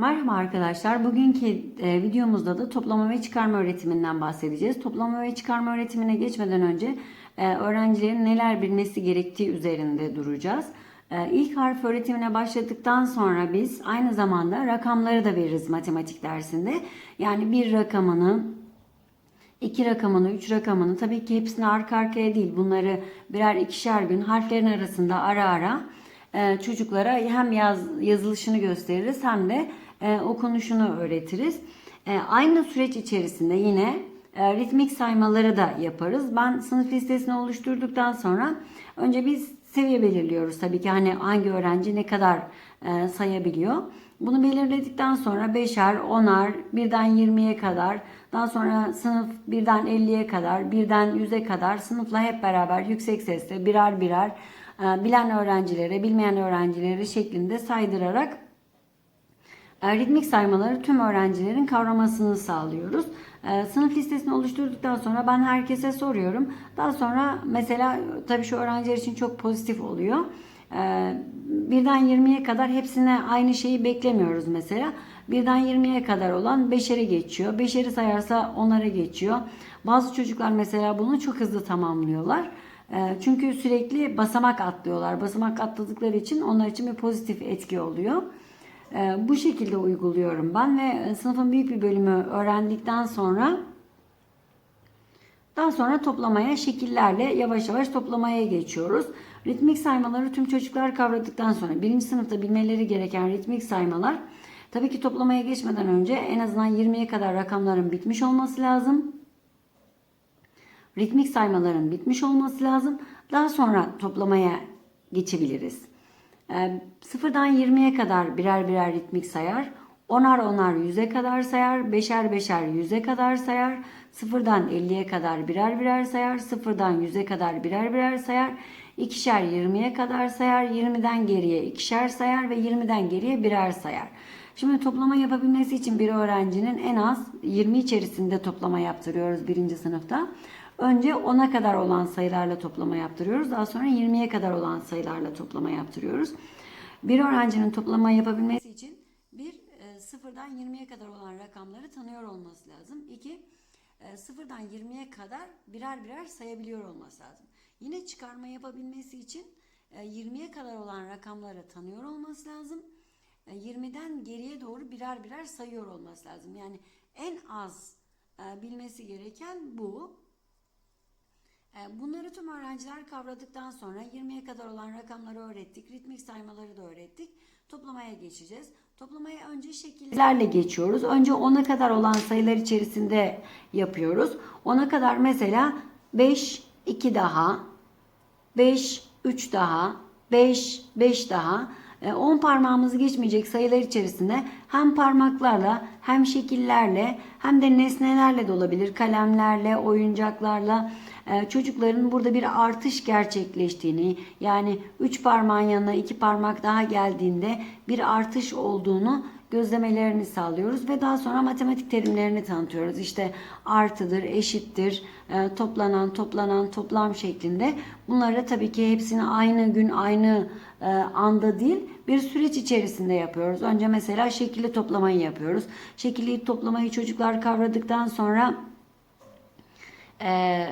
Merhaba arkadaşlar. Bugünkü e, videomuzda da toplama ve çıkarma öğretiminden bahsedeceğiz. Toplama ve çıkarma öğretimine geçmeden önce e, öğrencilerin neler bilmesi gerektiği üzerinde duracağız. E, ilk harf öğretimine başladıktan sonra biz aynı zamanda rakamları da veririz matematik dersinde. Yani bir rakamını, iki rakamını, üç rakamını tabii ki hepsini arka arkaya değil bunları birer ikişer gün harflerin arasında ara ara çocuklara hem yaz, yazılışını gösteririz hem de e, okunuşunu öğretiriz. E, aynı süreç içerisinde yine e, ritmik saymaları da yaparız. Ben sınıf listesini oluşturduktan sonra önce biz seviye belirliyoruz tabii ki hani hangi öğrenci ne kadar e, sayabiliyor. Bunu belirledikten sonra beşer, onar, birden 20'ye kadar, daha sonra sınıf birden 50'ye kadar, birden 100'e kadar sınıfla hep beraber yüksek sesle birer birer e, bilen öğrencilere, bilmeyen öğrencilere şeklinde saydırarak ritmik saymaları tüm öğrencilerin kavramasını sağlıyoruz. E, Sınıf listesini oluşturduktan sonra ben herkese soruyorum. Daha sonra mesela tabii şu öğrenciler için çok pozitif oluyor. E, Birden 20'ye kadar hepsine aynı şeyi beklemiyoruz mesela. Birden 20'ye kadar olan 5'ere geçiyor. 5'eri sayarsa 10'ara geçiyor. Bazı çocuklar mesela bunu çok hızlı tamamlıyorlar. E, Çünkü sürekli basamak atlıyorlar. Basamak atladıkları için onlar için bir pozitif etki oluyor. Ee, Bu şekilde uyguluyorum ben ve e, sınıfın büyük bir bölümü öğrendikten sonra daha sonra toplamaya şekillerle yavaş yavaş toplamaya geçiyoruz. Ritmik saymaları tüm çocuklar kavradıktan sonra birinci sınıfta bilmeleri gereken ritmik saymalar tabii ki toplamaya geçmeden önce en azından 20'ye kadar rakamların bitmiş olması lazım. Ritmik saymaların bitmiş olması lazım. Daha sonra toplamaya geçebiliriz. Sıfırdan 20'ye kadar birer birer ritmik sayar. Onar onar 100'e kadar sayar. Beşer beşer 100'e kadar sayar. Sıfırdan 50'ye kadar birer birer sayar. Sıfırdan 100'e kadar birer birer sayar. İkişer 20'ye kadar sayar. 20'den geriye ikişer sayar ve 20'den geriye birer sayar. Şimdi toplama yapabilmesi için bir öğrencinin en az 20 içerisinde toplama yaptırıyoruz birinci sınıfta. Önce 10'a kadar olan sayılarla toplama yaptırıyoruz. Daha sonra 20'ye kadar olan sayılarla toplama yaptırıyoruz. Bir öğrencinin toplama yapabilmesi için bir e, sıfırdan 20'ye kadar olan rakamları tanıyor olması lazım. İki e, sıfırdan 20'ye kadar birer birer sayabiliyor olması lazım. Yine çıkarma yapabilmesi için e, 20'ye kadar olan rakamları tanıyor olması lazım. E, 20'den geriye doğru birer birer sayıyor olması lazım. Yani en az e, bilmesi gereken bu. E, Bunları tüm öğrenciler kavradıktan sonra 20'ye kadar olan rakamları öğrettik. Ritmik saymaları da öğrettik. Toplamaya geçeceğiz. Toplamaya önce şekillerle geçiyoruz. Önce 10'a kadar olan sayılar içerisinde yapıyoruz. 10'a kadar mesela 5, 2 daha, 5, 3 daha, 5, 5 daha. 10 parmağımız geçmeyecek sayılar içerisinde hem parmaklarla hem şekillerle hem de nesnelerle de olabilir. Kalemlerle, oyuncaklarla çocukların burada bir artış gerçekleştiğini yani 3 parmağın yanına 2 parmak daha geldiğinde bir artış olduğunu gözlemelerini sağlıyoruz ve daha sonra matematik terimlerini tanıtıyoruz. İşte artıdır, eşittir, e, toplanan, toplanan, toplam şeklinde. Bunları tabii ki hepsini aynı gün, aynı e, anda değil bir süreç içerisinde yapıyoruz. Önce mesela şekilli toplamayı yapıyoruz. Şekilli toplamayı çocuklar kavradıktan sonra e,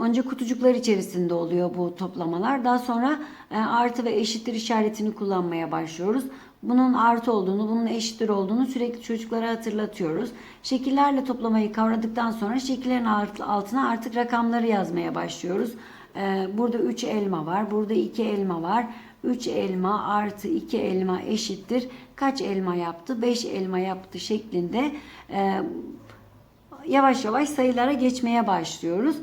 önce kutucuklar içerisinde oluyor bu toplamalar. Daha sonra e, artı ve eşittir işaretini kullanmaya başlıyoruz. Bunun artı olduğunu, bunun eşittir olduğunu sürekli çocuklara hatırlatıyoruz. Şekillerle toplamayı kavradıktan sonra şekillerin altına artık rakamları yazmaya başlıyoruz. E, burada 3 elma var, burada 2 elma var. 3 elma artı 2 elma eşittir. Kaç elma yaptı? 5 elma yaptı şeklinde e, yavaş yavaş sayılara geçmeye başlıyoruz.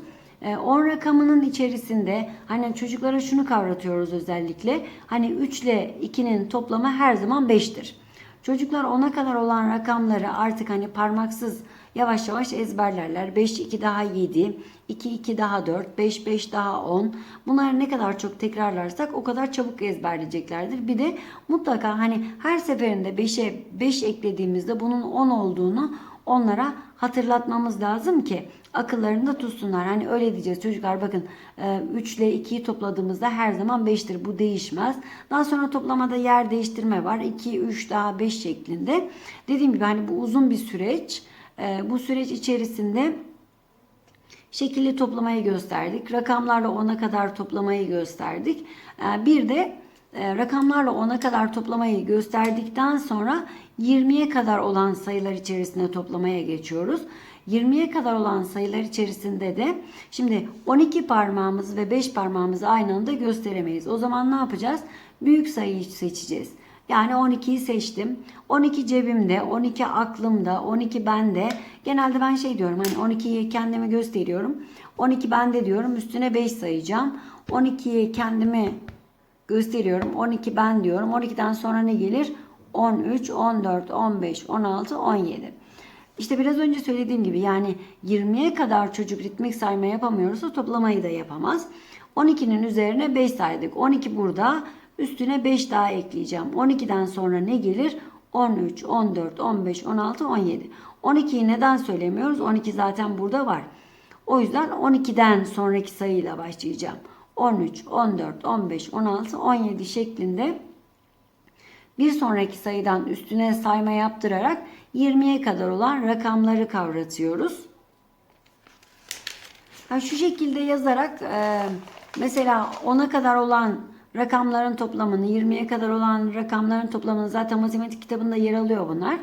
10 rakamının içerisinde hani çocuklara şunu kavratıyoruz özellikle. Hani 3 ile 2'nin toplamı her zaman 5'tir. Çocuklar 10'a kadar olan rakamları artık hani parmaksız yavaş yavaş ezberlerler. 5 2 daha 7, 2 2 daha 4, 5 5 daha 10. Bunları ne kadar çok tekrarlarsak o kadar çabuk ezberleyeceklerdir. Bir de mutlaka hani her seferinde 5'e 5 eklediğimizde bunun 10 olduğunu onlara hatırlatmamız lazım ki akıllarında tutsunlar. Hani öyle diyeceğiz çocuklar bakın 3 ile 2'yi topladığımızda her zaman 5'tir. Bu değişmez. Daha sonra toplamada yer değiştirme var. 2, 3 daha 5 şeklinde. Dediğim gibi hani bu uzun bir süreç. E, bu süreç içerisinde şekilli toplamayı gösterdik. Rakamlarla 10'a kadar toplamayı gösterdik. Ee, Bir de e, rakamlarla 10'a kadar toplamayı gösterdikten sonra 20'ye kadar olan sayılar içerisinde toplamaya geçiyoruz. 20'ye kadar olan sayılar içerisinde de şimdi 12 parmağımız ve 5 parmağımızı aynı anda gösteremeyiz. O zaman ne yapacağız? Büyük sayıyı seçeceğiz. Yani 12'yi seçtim. 12 cebimde, 12 aklımda, 12 bende. Genelde ben şey diyorum hani 12'yi kendime gösteriyorum. 12 bende diyorum. Üstüne 5 sayacağım. 12'yi kendime gösteriyorum. 12 ben diyorum. 12'den sonra ne gelir? 13, 14, 15, 16, 17. İşte biraz önce söylediğim gibi yani 20'ye kadar çocuk ritmik sayma yapamıyorsa toplamayı da yapamaz. 12'nin üzerine 5 saydık. 12 burada. Üstüne 5 daha ekleyeceğim. 12'den sonra ne gelir? 13, 14, 15, 16, 17. 12'yi neden söylemiyoruz? 12 zaten burada var. O yüzden 12'den sonraki sayıyla başlayacağım. 13, 14, 15, 16, 17 şeklinde bir sonraki sayıdan üstüne sayma yaptırarak 20'ye kadar olan rakamları kavratıyoruz. Ha, şu şekilde yazarak e, mesela 10'a kadar olan rakamların toplamını, 20'ye kadar olan rakamların toplamını zaten matematik kitabında yer alıyor bunlar.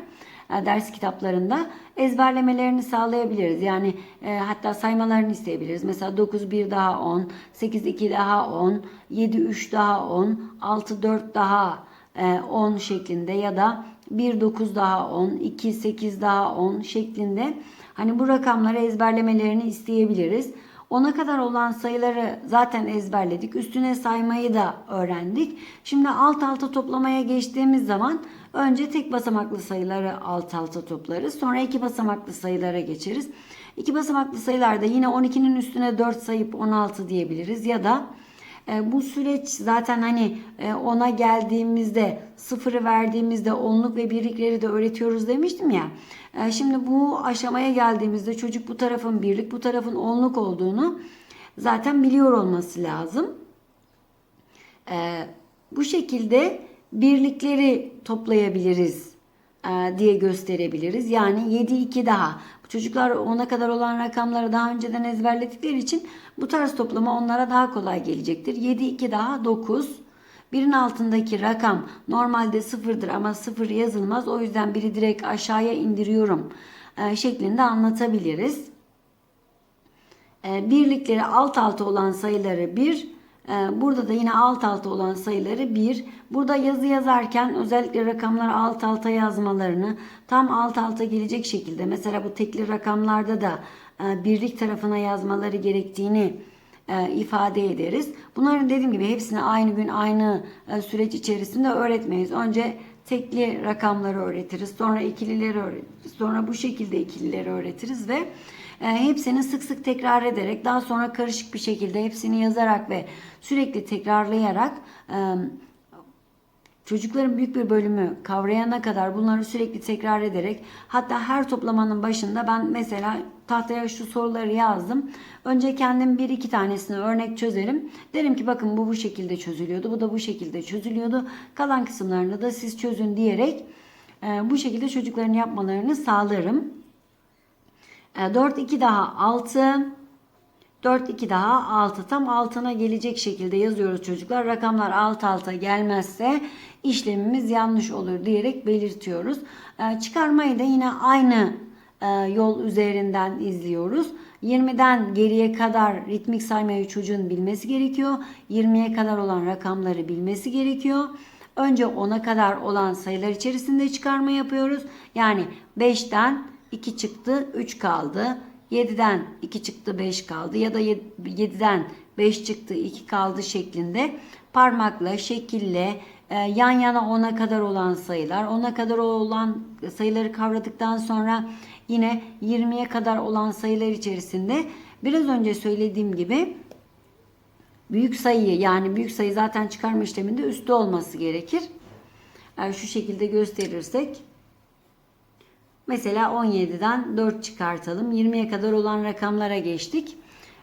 E, ders kitaplarında ezberlemelerini sağlayabiliriz. Yani e, hatta saymalarını isteyebiliriz. Mesela 9 1 daha 10, 8 2 daha 10, 7 3 daha 10, 6 4 daha e, 10 şeklinde ya da 1 9 daha 10, 2 8 daha 10 şeklinde hani bu rakamları ezberlemelerini isteyebiliriz. 10'a kadar olan sayıları zaten ezberledik. Üstüne saymayı da öğrendik. Şimdi alt alta toplamaya geçtiğimiz zaman önce tek basamaklı sayıları alt alta toplarız. Sonra iki basamaklı sayılara geçeriz. İki basamaklı sayılarda yine 12'nin üstüne 4 sayıp 16 diyebiliriz ya da e, bu süreç zaten hani e, ona geldiğimizde sıfırı verdiğimizde onluk ve birlikleri de öğretiyoruz demiştim ya. E, şimdi bu aşamaya geldiğimizde çocuk bu tarafın birlik bu tarafın onluk olduğunu zaten biliyor olması lazım. Bu şekilde birlikleri toplayabiliriz diye gösterebiliriz. Yani 7 2 daha. Çocuklar ona kadar olan rakamları daha önceden ezberledikleri için bu tarz toplama onlara daha kolay gelecektir. 7 2 daha 9. Birin altındaki rakam normalde sıfırdır ama sıfır yazılmaz. O yüzden biri direkt aşağıya indiriyorum şeklinde anlatabiliriz. Birlikleri alt alta olan sayıları 1, Burada da yine alt alta olan sayıları 1. Burada yazı yazarken özellikle rakamlar alt alta yazmalarını tam alt alta gelecek şekilde mesela bu tekli rakamlarda da birlik tarafına yazmaları gerektiğini ifade ederiz. Bunların dediğim gibi hepsini aynı gün aynı süreç içerisinde öğretmeyiz. Önce tekli rakamları öğretiriz. Sonra ikilileri öğretiriz. Sonra bu şekilde ikilileri öğretiriz ve hepsini sık sık tekrar ederek daha sonra karışık bir şekilde hepsini yazarak ve sürekli tekrarlayarak Çocukların büyük bir bölümü kavrayana kadar bunları sürekli tekrar ederek hatta her toplamanın başında ben mesela tahtaya şu soruları yazdım. Önce kendim bir iki tanesini örnek çözerim. Derim ki bakın bu bu şekilde çözülüyordu. Bu da bu şekilde çözülüyordu. Kalan kısımlarını da siz çözün diyerek bu şekilde çocukların yapmalarını sağlarım. 4 2 daha 6 4 2 daha 6 tam altına gelecek şekilde yazıyoruz çocuklar. Rakamlar alt alta gelmezse işlemimiz yanlış olur diyerek belirtiyoruz. Ee, çıkarmayı da yine aynı e, yol üzerinden izliyoruz. 20'den geriye kadar ritmik saymayı çocuğun bilmesi gerekiyor. 20'ye kadar olan rakamları bilmesi gerekiyor. Önce 10'a kadar olan sayılar içerisinde çıkarma yapıyoruz. Yani 5'ten 2 çıktı 3 kaldı. 7'den 2 çıktı 5 kaldı ya da 7'den 5 çıktı 2 kaldı şeklinde parmakla, şekille e, yan yana 10'a kadar olan sayılar, 10'a kadar olan sayıları kavradıktan sonra yine 20'ye kadar olan sayılar içerisinde biraz önce söylediğim gibi büyük sayıyı yani büyük sayı zaten çıkarma işleminde üstte olması gerekir. Yani şu şekilde gösterirsek Mesela 17'den 4 çıkartalım. 20'ye kadar olan rakamlara geçtik.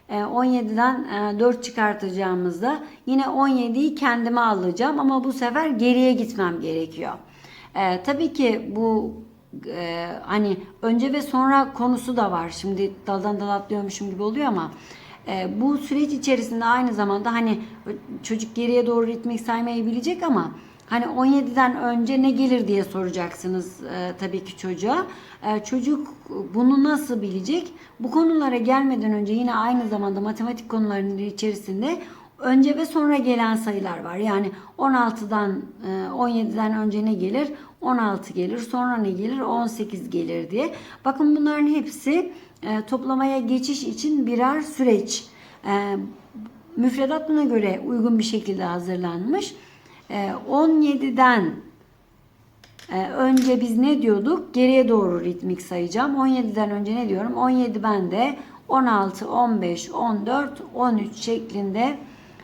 Ee, 17'den e, 4 çıkartacağımızda yine 17'yi kendime alacağım ama bu sefer geriye gitmem gerekiyor. Ee, tabii ki bu e, hani önce ve sonra konusu da var. Şimdi daldan dala atlıyormuşum gibi oluyor ama e, bu süreç içerisinde aynı zamanda hani çocuk geriye doğru ritmik saymayı bilecek ama hani 17'den önce ne gelir diye soracaksınız e, tabii ki çocuğa. E, çocuk bunu nasıl bilecek? Bu konulara gelmeden önce yine aynı zamanda matematik konularının içerisinde önce ve sonra gelen sayılar var. Yani 16'dan e, 17'den önce ne gelir? 16 gelir. Sonra ne gelir? 18 gelir diye. Bakın bunların hepsi e, toplamaya geçiş için birer süreç. E, müfredat buna göre uygun bir şekilde hazırlanmış. E, 17'den ee, önce biz ne diyorduk? Geriye doğru ritmik sayacağım. 17'den önce ne diyorum? 17 bende 16, 15, 14, 13 şeklinde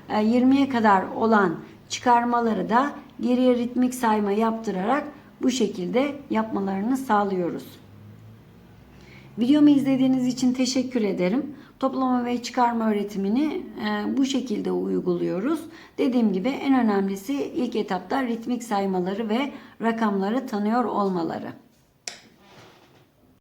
e, 20'ye kadar olan çıkarmaları da geriye ritmik sayma yaptırarak bu şekilde yapmalarını sağlıyoruz. Videomu izlediğiniz için teşekkür ederim. Toplama ve çıkarma öğretimini e, bu şekilde uyguluyoruz. Dediğim gibi en önemlisi ilk etapta ritmik saymaları ve rakamları tanıyor olmaları.